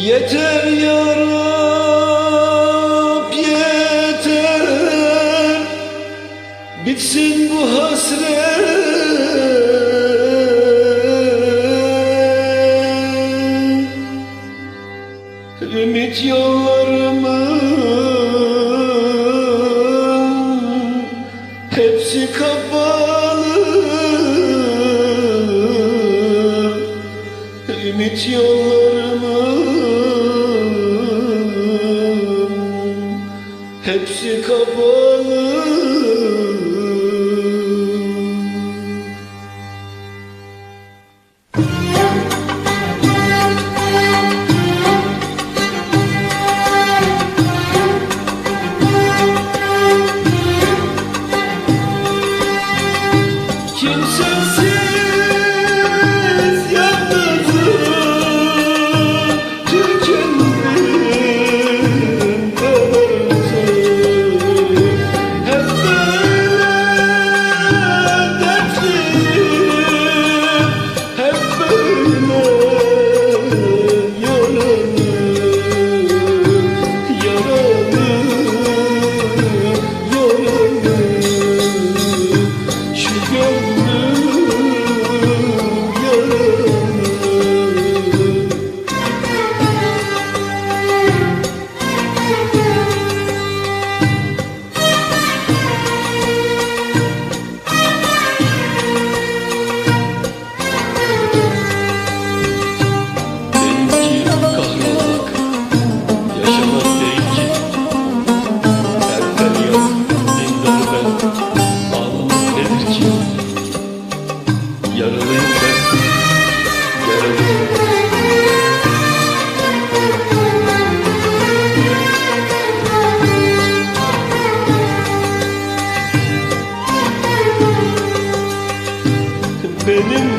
Yeter ya Rab yeter. Bitsin bu hasret. Ümit yollarımın Hepsi kapalı. Ümit yollarımın Hepsi kapalı. benim